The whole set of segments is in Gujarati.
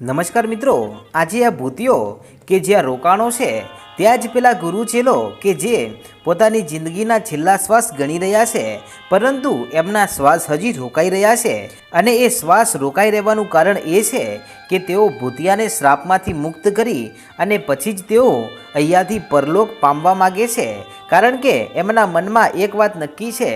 નમસ્કાર મિત્રો, આજે આ ભૂતિઓ કે જ્યાં રોકાણો છે, ત્યાં જ પેલા ગુરુ ચેલો કે જે પોતાની જિંદગીના છેલ્લા શ્વાસ ગણી રહ્યા છે, પરંતુ એમના શ્વાસ હજી રોકાઈ રહ્યા છે અને એ શ્વાસ રોકાઈ રહેવાનું કારણ એ છે કે તેઓ ભૂતિયાને શ્રાપમાંથી મુક્ત કરી અને પછી જ તેઓ અહીંયાથી પરલોક પામવા માગે છે. કારણ કે એમના મનમાં એક વાત નક્કી છે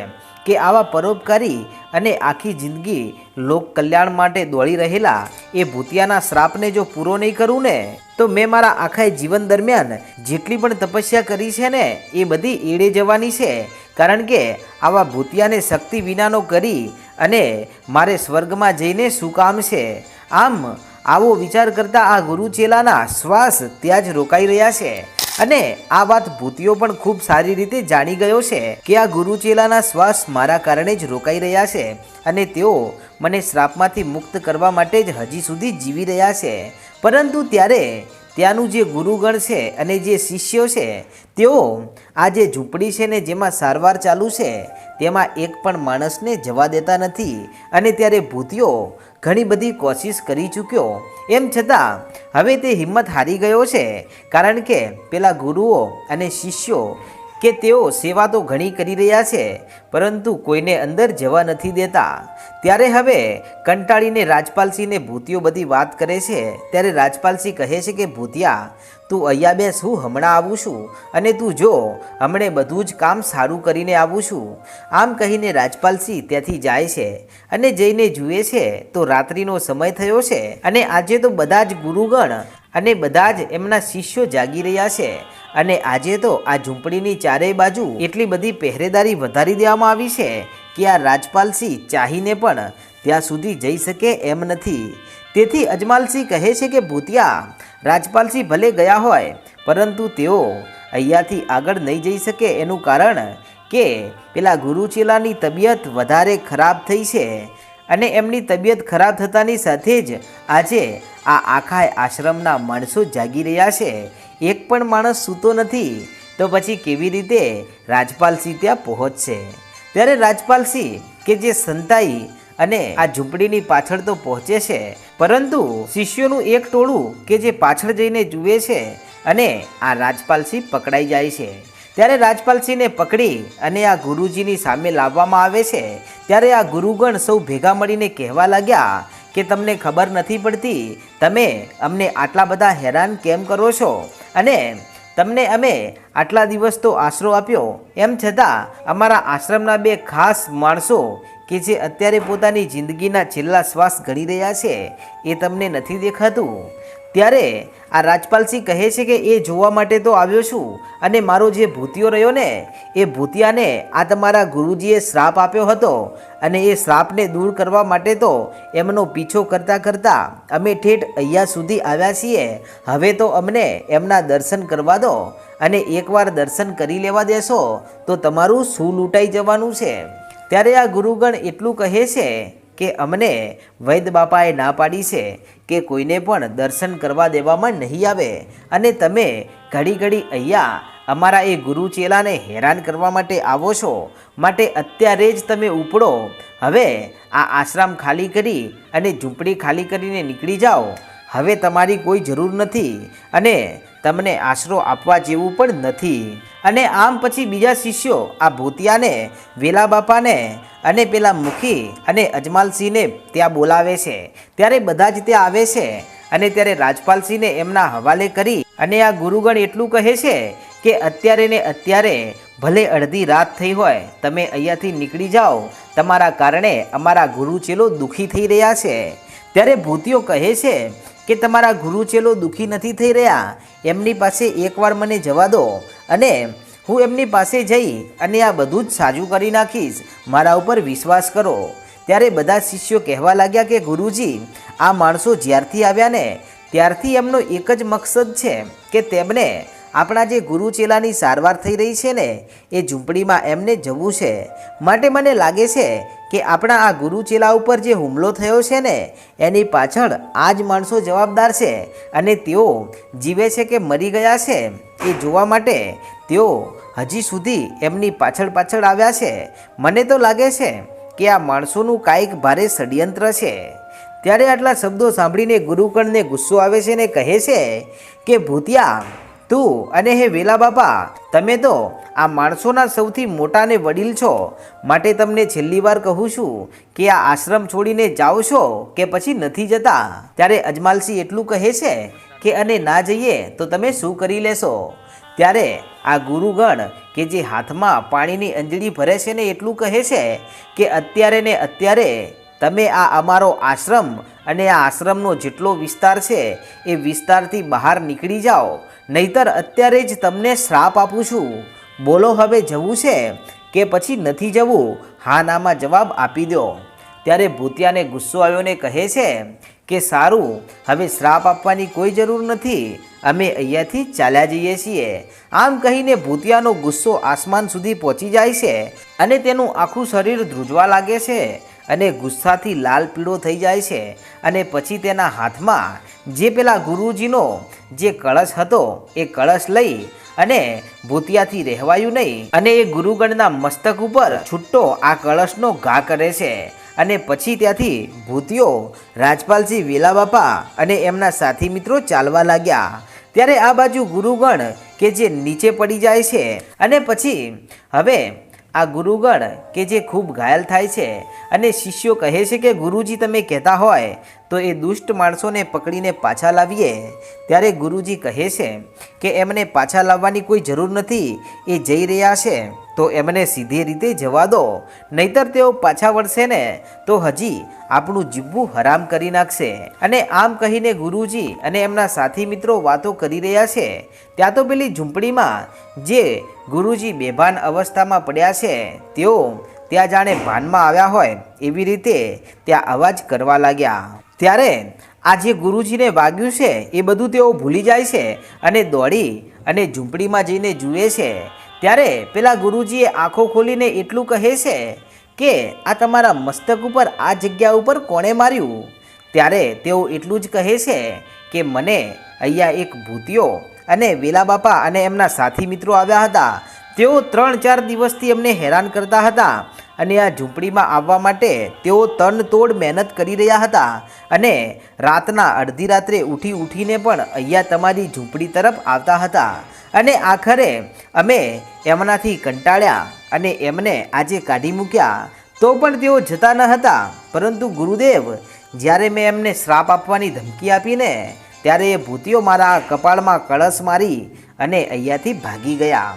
કે આવા પરોપકારી અને આખી જિંદગી લોક કલ્યાણ માટે દોડી રહેલા એ ભૂતિયાના શ્રાપને જો પૂરો નહીં કરું ને, તો મેં મારા આખા જીવન દરમિયાન જેટલી પણ તપસ્યા કરી છે ને, એ બધી એડે જવાની છે. કારણ કે આવા ભૂતિયાને શક્તિ વિનાનો કરી અને મારે સ્વર્ગમાં જઈને શું કામ છે? આમ આવો વિચાર કરતા આ ગુરુ ચેલાના શ્વાસ ત્યાં જ રોકાઈ રહ્યા છે. અને આ વાત ભૂતિઓ પણ ખૂબ સારી રીતે જાણી ગયો છે કે આ ગુરુ ચેલાના શ્વાસ મારા કારણે જ રોકાઈ રહ્યા છે અને તેઓ મને શ્રાપમાંથી મુક્ત કરવા માટે જ હજી સુધી જીવી રહ્યા છે. પરંતુ ત્યારે ત્યાંનું જે ગુરુગણ છે અને જે શિષ્યો છે, તેઓ આ જે ઝૂંપડી છે ને જેમાં સારવાર ચાલુ છે, તેમાં એક પણ માણસને જવા દેતા નથી અને ત્યારે ભૂતિઓ ઘણી બધી કોશિશ કરી ચૂક્યો. એમ છતાં, હવે તે હિંમત હારી ગયો છે. કારણ કે પેલા ગુરુઓ અને શિષ્યો કે તેઓ સેવા તો ઘણી કરી રહ્યા છે, પરંતુ કોઈને અંદર જવા નથી દેતા. ત્યારે હવે કંટાળીને રાજપાલસિંહને ભૂતિયો બધી વાત કરે છે, ત્યારે રાજપાલસિંહ કહે છે કે, ભૂતિયા, તું અહીંયા બેસ, હું હમણાં આવું છું, અને તું જો, હમણે બધું જ કામ સારું કરીને આવું છું. આમ કહીને રાજપાલસિંહ ત્યાંથી જાય છે, અને જઈને જુએ છે, તો રાત્રિનો સમય થયો છે, અને આજે તો બધા જ ગુરુગણ અને બધા જ એમના શિષ્યો જાગી રહ્યા છે અને આજે તો આ ઝૂંપડીની ચારેય બાજુ એટલી બધી પહેરેદારી વધારી દેવામાં આવી છે કે આ રાજપાલસિંહ ચાહીને પણ ત્યાં સુધી જઈ શકે એમ નથી. તેથી અજમાલસિંહ કહે છે કે, ભૂતિયા, રાજપાલસિંહ ભલે ગયા હોય, પરંતુ તેઓ અહીંયાથી આગળ નહીં જઈ શકે એનું કારણ કે પેલા ગુરુચેલાની તબિયત વધારે ખરાબ થઈ છે અને એમની તબિયત ખરાબ થતાની સાથે જ આજે આ આખા આશ્રમના માણસો જાગી રહ્યા છે. એક પણ માણસ સૂતો નથી, તો પછી કેવી રીતે રાજપાલસિંહ ત્યાં પહોંચશે? ત્યારે રાજપાલસિંહ કે જે સંતાઈ અને આ ઝૂંપડીની પાછળ તો પહોંચે છે, પરંતુ શિષ્યોનું એક ટોળું કે જે પાછળ જઈને જુએ છે અને આ રાજપાલસિંહ પકડાઈ જાય છે. ત્યારે રાજપાલસિંહને પકડી અને આ ગુરુજીની સામે લાવવામાં આવે છે. ત્યારે આ ગુરુગણ સૌ ભેગા મળીને કહેવા લાગ્યા કે, તમને ખબર નથી પડતી, તમે અમને આટલા બધા હેરાન કેમ કરો છો? અને તમને અમે આટલા દિવસ તો આશરો આપ્યો. એમ છતાં અમારા આશ્રમના બે ખાસ માણસો કે જે અત્યારે પોતાની જિંદગીના છેલ્લા શ્વાસ ઘડી રહ્યા છે, એ તમને નથી દેખાતું? ત્યારે આ રાજપાલસિંહ કહે છે કે એ જોવા માટે તો આવ્યો છું અને મારો જે ભૂતિયો રહ્યો ને, એ ભૂતિયાને આ તમારા ગુરુજીએ શ્રાપ આપ્યો હતો અને એ શ્રાપને દૂર કરવા માટે તો એમનો પીછો કરતાં કરતાં અમે ઠેઠ અહીંયા સુધી આવ્યા છીએ. હવે તો અમને એમના દર્શન કરવા દો અને એકવાર દર્શન કરી લેવા દેશો તો તમારું શું લૂંટાઈ જવાનું છે? ત્યારે આ ગુરુગણ એટલું કહે છે કે અમને વૈદ બાપાએ ના પાડી છે કે કોઈને પણ દર્શન કરવા દેવામાં નહીં આવે. અને તમે ઘડી ઘડી અહીંયા અમારા એ ગુરુ ચેલાને હેરાન કરવા માટે આવો છો. માટે અત્યારે જ તમે ઉપડો. હવે આ આશ્રમ ખાલી કરી અને ઝૂંપડી ખાલી કરીને નીકળી જાઓ. હવે તમારી કોઈ જરૂર નથી. અને તમને આશરો આપવા જેવું પણ નથી. અને આમ પછી બીજા શિષ્યો આ ભૂતિયાને, વેલા બાપાને અને પેલા મુખી અને અજમાલસિંહને ત્યાં બોલાવે છે. ત્યારે બધા જ ત્યાં આવે છે અને ત્યારે રાજપાલસિંહને એમના હવાલે કરી અને આ ગુરુગણ એટલું કહે છે કે અત્યારે ને અત્યારે ભલે અડધી રાત થઈ હોય, તમે અહીંયાથી નીકળી જાઓ. તમારા કારણે અમારા ગુરુ ચેલો દુઃખી થઈ રહ્યા છે. ત્યારે ભૂતિઓ કહે છે કે તમારા ગુરુ ચેલો દુઃખી નથી થઈ રહ્યા, એમની પાસે એકવાર મને જવા દો અને હું એમની પાસે જઈ અને આ બધું જ સાજું કરી નાખીશ. મારા ઉપર વિશ્વાસ કરો. ત્યારે બધા શિષ્યો કહેવા લાગ્યા કે, ગુરુજી, આ માણસો જ્યારથી આવ્યા ને ત્યારથી એમનો એક જ મકસદ છે કે તેમને આપણા જે ગુરુ ચેલાની સારવાર થઈ રહી છે ને, એ ઝૂંપડીમાં એમને જવું છે. માટે મને લાગે છે કે આપણા આ ગુરુ ચેલા ઉપર જે હુમલો થયો છે ને, એની પાછળ આ જ માણસો જવાબદાર છે અને તેઓ જીવે છે કે મરી ગયા છે, એ જોવા માટે તેઓ હજી સુધી એમની પાછળ પાછળ આવ્યા છે. મને તો લાગે છે કે આ માણસોનું કાંઈક ભારે ષડયંત્ર છે. ત્યારે આટલા શબ્દો સાંભળીને ગુરુકણને ગુસ્સો આવે છે ને કહે છે કે, ભૂતિયા તું અને હે વેલા બાપા, તમે તો આ માણસોના સૌથી મોટા ને વડીલ છો. માટે તમને છેલ્લી વાર કહું છું કે આ આશ્રમ છોડીને જાઓ છો કે પછી નથી જતા? ત્યારે અજમાલસિંહ એટલું કહે છે કે અને ના જઈએ તો તમે શું કરી લેશો? ત્યારે આ ગુરુગણ કે જે હાથમાં પાણીની અંજળી ભરે છે ને એટલું કહે છે કે અત્યારે ને અત્યારે તમે આ અમારો આશ્રમ અને આ આશ્રમનો જેટલો વિસ્તાર છે એ વિસ્તારથી બહાર નીકળી જાઓ. નહીતર અત્યારે જ તમને શ્રાપ આપું છું. બોલો હવે જવું છે કે પછી નથી જવું? હા નામાં જવાબ આપી દો. ત્યારે ભૂતિયાને ગુસ્સો આવ્યો ને કહે છે કે સારું, હવે શ્રાપ આપવાની કોઈ જરૂર નથી. અમે અહીંયાથી ચાલ્યા જઈએ છીએ. આમ કહીને ભૂતિયાનો ગુસ્સો આસમાન સુધી પહોંચી જાય છે અને તેનું આખું શરીર ધ્રુજવા લાગે છે. અને ગુસ્સાથી લાલ પીળો થઈ જાય છે અને પછી તેના હાથમાં જે પેલા ગુરુજીનો જે કળશ હતો એ કળશ લઈ અને ભૂતિયાથી રહેવાયું નહીં અને એ ગુરુગણના મસ્તક ઉપર છૂટો આ કળશનો ઘા કરે છે અને પછી ત્યાંથી ભૂતિયો વેલા બાપા અને એમના સાથી મિત્રો ચાલવા લાગ્યા. ત્યારે આ બાજુ ગુરુગણ કે જે નીચે પડી જાય છે અને પછી હવે આ ગુરુગણ કે જે ખૂબ ઘાયલ થાય છે અને શિષ્યો કહે છે કે ગુરુજી તમે કહેતા હોય તો એ દુષ્ટ માણસોને પકડીને પાછા લાવીએ. ત્યારે ગુરુજી કહે છે કે એમને પાછા લાવવાની કોઈ જરૂર નથી, એ જઈ રહ્યા છે. તો એમને સીધી રીતે જવા દો, નહીતર તેઓ પાછા વળશે ને. તો હજી આપણું જીવવું હરામ કરી નાખશે. અને આમ કહીને ગુરુજી અને એમના સાથી મિત્રો વાતો કરી રહ્યા છે. ત્યાં તો પેલી ઝૂંપડીમાં જે ગુરુજી બેભાન અવસ્થામાં પડ્યા છે, તેઓ ત્યાં જાણે ભાનમાં આવ્યા હોય એવી રીતે ત્યાં અવાજ કરવા લાગ્યા. ત્યારે આ જે ગુરુજીને વાગ્યું છે, એ બધું તેઓ ભૂલી જાય છે અને દોડી અને ઝૂંપડીમાં જઈને જુએ છે. ત્યારે પેલા ગુરુજીએ આંખો ખોલીને એટલું કહે છે કે, આ તમારા મસ્તક ઉપર, આ જગ્યા ઉપર કોણે માર્યું? ત્યારે તેઓ એટલું જ કહે છે કે, મને અહીંયા એક ભૂતિયો અને વેલા બાપા અને એમના સાથી મિત્રો આવ્યા હતા. તેઓ ત્રણ ચાર દિવસથી એમને હેરાન કરતા હતા અને આ ઝૂંપડીમાં આવવા માટે તેઓ તન તોડ મહેનત કરી રહ્યા હતા અને રાતના અડધી રાત્રે ઉઠી ઉઠીને પણ અહીંયા તમારી ઝૂંપડી તરફ આવતા હતા. અને આખરે અમે એમનાથી કંટાળ્યા અને એમને આજે કાઢી મૂક્યા. તો પણ તેઓ જતા ન હતા, પરંતુ ગુરુદેવ, જ્યારે મેં એમને શ્રાપ આપવાની ધમકી આપીને, ત્યારે એ ભૂતિઓ મારા કપાળમાં કળશ મારી અને અહીંયાથી ભાગી ગયા.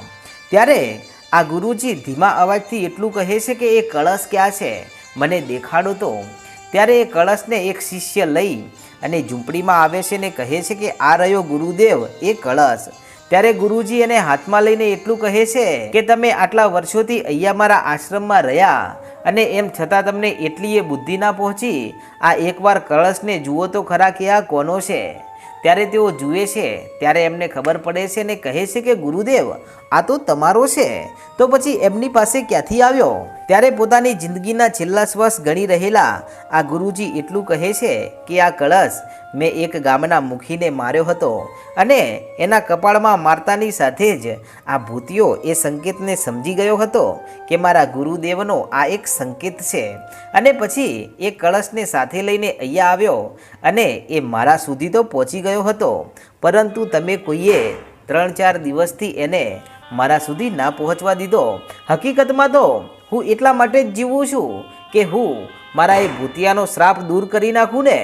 ત્યારે આ ગુરુજી ધીમા અવાજથી એટલું કહે છે કે એ કળશ ક્યાં છે? મને દેખાડો તો. ત્યારે એ કળશને એક શિષ્ય લઈ અને ઝૂંપડીમાં આવે છે ને કહે છે કે, આ રહ્યો ગુરુદેવ, એ કળશ. ત્યારે ગુરુજી એને હાથમાં લઈને એટલું કહે છે કે, તમે આટલા વર્ષોથી અહીંયા મારા આશ્રમમાં રહ્યા અને એમ છતાં તમને એટલી એ બુદ્ધિ ના પહોંચી. આ એકવાર કળશને જુઓ તો ખરા કે આ કોનો છે? ત્યારે તેઓ જુએ છે, ત્યારે એમને ખબર પડે છે ને કહે છે કે ગુરુદેવ, આ તો તમારો છે. તો પછી એમની પાસે ક્યાંથી આવ્યો? ત્યારે પોતાની જિંદગીના છેલ્લા શ્વાસ ગણી રહેલા આ ગુરુજી એટલું કહે છે કે આ કળશ મેં એક ગામના મુખીને માર્યો હતો અને એના કપાળમાં મારતાની સાથે જ આ ભૂતિયો એ સંકેતને સમજી ગયો હતો કે મારા ગુરુદેવનો આ એક સંકેત છે. અને પછી એ કળશને સાથે લઈને અહીંયા આવ્યો અને એ મારા સુધી તો પહોંચી ગયો હતો. પરંતુ તમે કોઈએ ત્રણ ચાર દિવસથી એને મારા સુધી ના પહોંચવા દીધો. હકીકતમાં તો હું એટલા માટે જ જીવું છું કે હું મારા એ ભૂતિયાનો શ્રાપ દૂર કરી નાખું ને.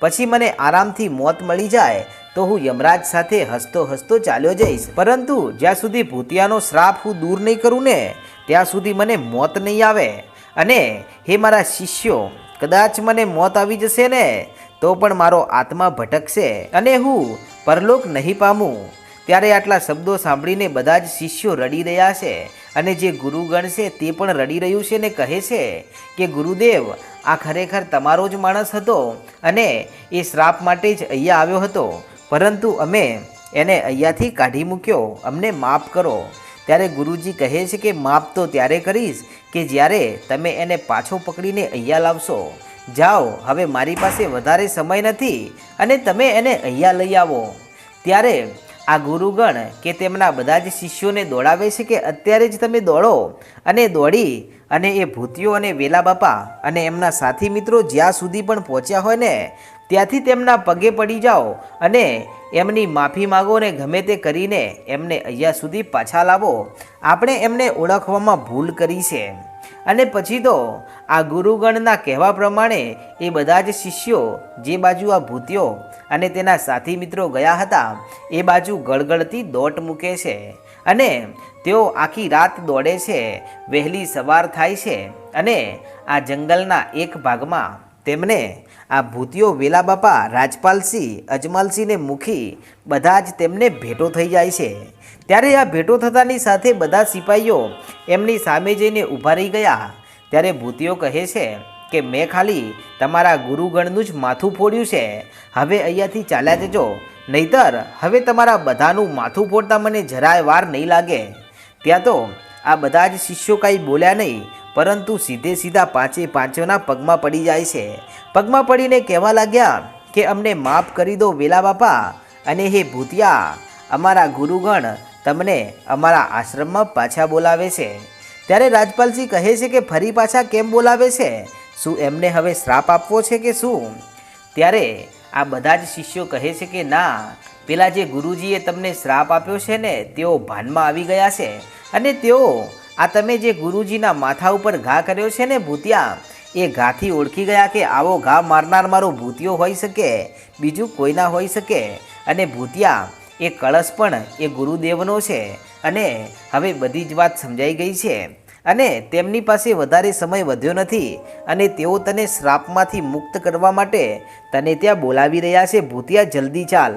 પછી મને આરામથી મોત મળી જાય તો હું યમરાજ સાથે હસતો હસતો ચાલ્યો જઈશ. પરંતુ જ્યાં સુધી ભૂતિયાનો શ્રાપ હું દૂર નહીં કરું ને, ત્યાં સુધી મને મોત નહીં આવે. અને હે મારા શિષ્યો, કદાચ મને મોત આવી જશે ને તો પણ મારો આત્મા ભટકશે અને હું પરલોક નહીં પામું. ત્યારે આટલા શબ્દો સાંભળીને બધા જ શિષ્યો રડી રહ્યા છે અને જે ગુરુગણ છે તે પણ રડી રહ્યું છે ને કહે છે કે, ગુરુદેવ, આ ખરેખર તમારો જ માણસ હતો અને એ શ્રાપ માટે જ અહીંયા આવ્યો હતો. પરંતુ અમે એને અહીંયાથી કાઢી મૂક્યો. અમને માફ કરો. ત્યારે ગુરુજી કહે છે કે, માફ તો ત્યારે કરીશ કે જ્યારે તમે એને પાછો પકડીને અહીંયા લાવશો. જાઓ, હવે મારી પાસે વધારે સમય નથી અને તમે એને અહીંયા લઈ આવો. ત્યારે આ ગુરુગણ કે તેમના બધા જ શિષ્યોને દોડાવે છે કે અત્યારે જ તમે દોડો અને દોડી અને એ ભૂતિયો અને વેલા બાપા અને એમના સાથી મિત્રો જ્યાં સુધી પણ પહોંચ્યા હોય ને, ત્યાંથી તેમના પગે પડી જાઓ અને એમની માફી માગો ને ગમે તે કરીને એમને અહીંયા સુધી પાછા લાવો. આપણે એમને ઓળખવામાં ભૂલ કરી છે. અને પછી તો આ ગુરુગણના કહેવા પ્રમાણે એ બધા જ શિષ્યો જે બાજુ આ ભૂત્યો અને તેના સાથી મિત્રો ગયા હતા, એ બાજુ ગળગળતી દોટ મૂકે છે. અને તેઓ આખી રાત દોડે છે, વહેલી સવાર થાય છે અને આ જંગલના એક ભાગમાં તેમને આ ભૂતિયો વેલા બાપા રાજપાલસિંહ, અજમલસિંહને મૂકી બધા જ તેમને ભેટો થઈ જાય છે. ત્યારે આ ભેટો થતાની સાથે બધા સિપાહીઓ એમની સામે જઈને ઊભા રહી ગયા. ત્યારે ભૂતિઓ કહે છે કે, મેં ખાલી તમારા ગુરુગણનું જ માથું ફોડ્યું છે. હવે અહીંયાથી ચાલ્યા જજો. નહીતર હવે તમારા બધાનું માથું ફોડતા મને જરાય વાર નહીં લાગે. ત્યાં તો આ બધા જ શિષ્યો કાંઈ બોલ્યા નહીં, પરંતુ સીધે સીધા પાંચે પાંચોના પગમાં પડી જાય છે. પગમાં પડીને કહેવા લાગ્યા કે, અમને માફ કરી દો વેલા બાપા અને હે ભૂતિયા, અમારા ગુરુગણ તમને અમારા આશ્રમમાં પાછા બોલાવે છે. ત્યારે રાજપાલજી કહે છે કે ફરી પાછા કેમ બોલાવે છે? શું એમને હવે શ્રાપ આપવો છે કે શું? ત્યારે આ બધા જ શિષ્યો કહે છે કે ના, પેલા જે ગુરુજીએ તમને શ્રાપ આપ્યો છે ને, તેઓ ભાનમાં આવી ગયા છે. અને તેઓ, આ તમે જે ગુરુજીના માથા ઉપર ઘા કર્યો છે ને ભૂતિયા, એ ઘાથી ઓળખી ગયા કે આવો ઘા મારનાર મારો ભૂતિયો હોઈ શકે, બીજું કોઈના હોઈ શકે. અને ભૂતિયા એ કળશ પણ એ ગુરુદેવનો છે અને હવે બધી જ વાત સમજાઈ ગઈ છે. અને તેમની પાસે વધારે સમય વધ્યો નથી અને તેઓ તને શ્રાપમાંથી મુક્ત કરવા માટે તને ત્યાં બોલાવી રહ્યા છે, ભૂતિયા, જલ્દી ચાલ.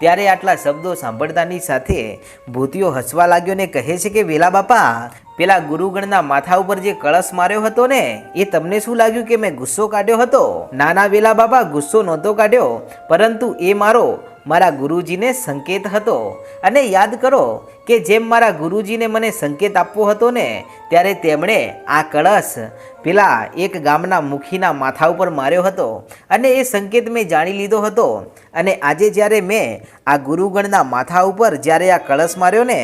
ત્યારે આટલા શબ્દો સાંભળતાની સાથે ભૂતિયો હસવા લાગ્યો ને કહે છે કે, વેલા બાપા પેલા ગુરુગણના માથા ઉપર જે કળશ માર્યો હતો ને, એ તમને શું લાગ્યું કે મેં ગુસ્સો કાઢ્યો હતો? નાના વેલા બાબા ગુસ્સો નહોતો કાઢ્યો, પરંતુ એ મારો, મારા ગુરુજીને સંકેત હતો. અને યાદ કરો કે જેમ મારા ગુરુજીને મને સંકેત આપવો હતો ને, ત્યારે તેમણે આ કળશ પેલા એક ગામના મુખીના માથા ઉપર માર્યો હતો. અને એ સંકેત મેં જાણી લીધો હતો. અને આજે જ્યારે મેં આ ગુરુગણના માથા ઉપર જ્યારે આ કળશ માર્યો ને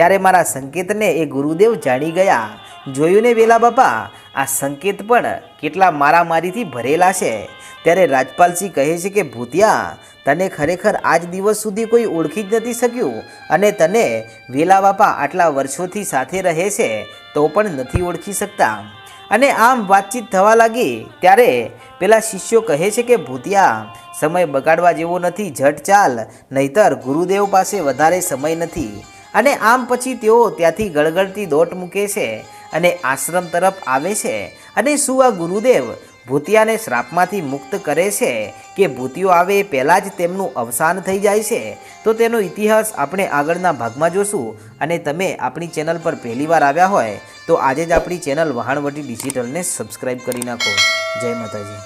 ત્યારે મારા સંકેતને એ ગુરુદેવ જાણી ગયા. જોયું ને વેલા બાપા, આ સંકેત પણ કેટલા મારામારીથી ભરેલા છે. ત્યારે રાજપાલસિંહ કહે છે કે, ભૂતિયા, તને ખરેખર આજ દિવસ સુધી કોઈ ઓળખી જ નથી શક્યું અને તને વેલા બાપા આટલા વર્ષોથી સાથે રહે છે તો પણ નથી ઓળખી શકતા. અને આમ વાતચીત થવા લાગી. ત્યારે પેલા શિષ્યો કહે છે કે, ભૂતિયા, સમય બગાડવા જેવો નથી, ઝટ ચાલ, નહીતર ગુરુદેવ પાસે વધારે સમય નથી. અને આમ પછી તેઓ ત્યાંથી ગળગળતી દોટ મૂકે છે અને આશ્રમ તરફ આવે છે અને શું આ ગુરુદેવ ભૂતિયાને શ્રાપમાંથી મુક્ત કરે છે કે ભૂતિયો આવે એ પહેલાં જ તેમનું અવસાન થઈ જાય છે. તો તેનો ઇતિહાસ આપણે આગળના ભાગમાં જોશું અને તમે આપણી ચેનલ પર પહેલીવાર આવ્યા હોય તો આજે જ આપણી ચેનલ વહાણવટી ડિજિટલને સબસ્ક્રાઈબ કરી નાખો. જય માતાજી.